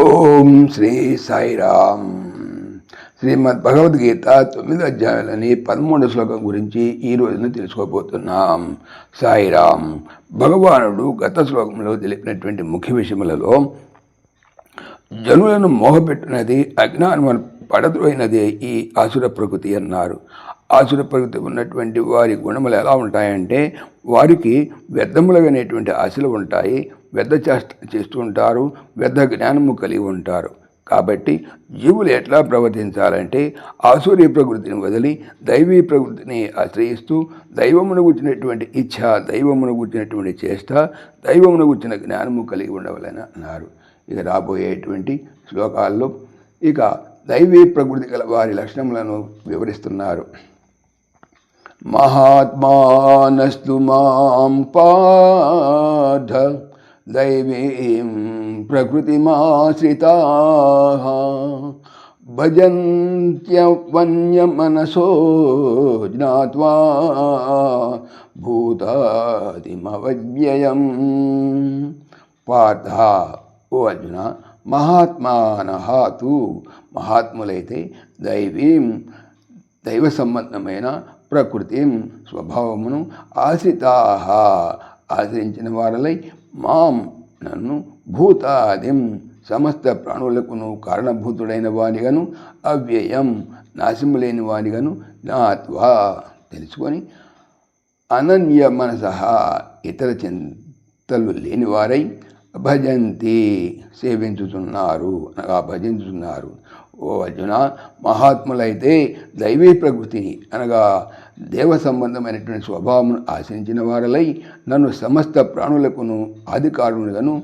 ఓం శ్రీ సాయిరామ్. శ్రీమద్ భగవద్గీత తొమ్మిది అధ్యాయాలని పదమూడు శ్లోకం గురించి ఈ రోజున తెలుసుకోబోతున్నాం. సాయిరామ్ భగవానుడు గత శ్లోకంలో తెలిపినటువంటి ముఖ్య విషయములలో జనులను మోహపెట్టినది అజ్ఞానం పడద్రోయినది ఈ ఆసుర ప్రకృతి అన్నారు. ఆసుర ప్రకృతి ఉన్నటువంటి వారి గుణములు ఎలా ఉంటాయంటే వారికి వ్యర్థములైనటువంటి ఆశలు ఉంటాయి వ్యర్థ చేష్ట చేస్తూ ఉంటారు వ్యర్థ జ్ఞానము కలిగి ఉంటారు. కాబట్టి జీవులు ఎట్లా ప్రవర్తించాలంటే ఆసూర్య ప్రకృతిని వదిలి దైవీ ప్రకృతిని ఆశ్రయిస్తూ దైవమును గుచ్చినటువంటి ఇచ్ఛ దైవమును గుచ్చినటువంటి చేష్ట దైవమును గుచ్చిన జ్ఞానము కలిగి ఉండవలని అన్నారు. ఇక రాబోయేటువంటి శ్లోకాల్లో ఇక దైవీ ప్రకృతి గల వారి లక్షణములను వివరిస్తున్నారు. మహాత్మానస్తు మాం పాధ దైవీం ప్రకృతిమాశ్రితా భజంత్యవన్యమనసో జ్ఞాత్వా భూతాదిమవ్యయం. పార్థ ఓ అర్జున మహాత్మానహాతు మహాత్ములైతే దైవీం దైవ సంబంధమైన ప్రకృతి స్వభావమును ఆశ్రితా. ఆశ్రయించిన వారలై మాం నన్ను భూతాదిం సమస్త ప్రాణులకును కారణభూతుడైన వానిగను అవ్యయం నాశము లేని వానిగను జ్ఞాత్వా తెలుసుకొని అనన్య మనస ఇతర చింతలు లేనివారై భజంతి సేవించుతున్నారు అనగా భజించుతున్నారు ఓ అర్జున మహాత్ములైతే దైవీ ప్రకృతిని అనగా దేవ సంబంధమైనటువంటి స్వభావమును ఆశించిన వారలై నన్ను సమస్త ప్రాణులకును అధికారునిగాను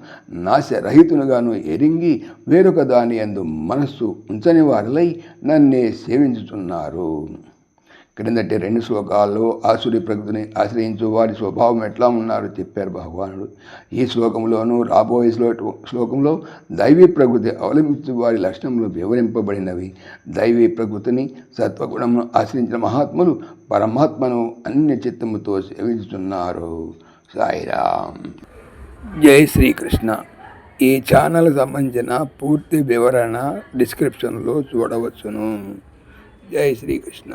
నాశరహితునిగాను ఎరింగి వేరొక దాని అందు మనస్సు ఉంచని వారలై నన్నే సేవించుతున్నారు క్రిందటి రెండు శ్లోకాల్లో ఆసురి ప్రకృతిని ఆశ్రయించు వారి స్వభావం ఎట్లా ఉన్నారో చెప్పారు భగవానుడు. ఈ శ్లోకంలోనూ రాబోయే శ్లో శ్లోకంలో దైవీ ప్రకృతి అవలంబించు వారి లక్షణములు వివరింపబడినవి. దైవీ ప్రకృతిని సత్వగుణమును ఆశ్రయించిన మహాత్ములు పరమాత్మను అన్య చిత్తముతో సేవించుతున్నారు సాయిరామ్. జై శ్రీకృష్ణ. ఈ ఛానల్ సంబంధించిన పూర్తి వివరణ డిస్క్రిప్షన్లో చూడవచ్చును. జై శ్రీకృష్ణ.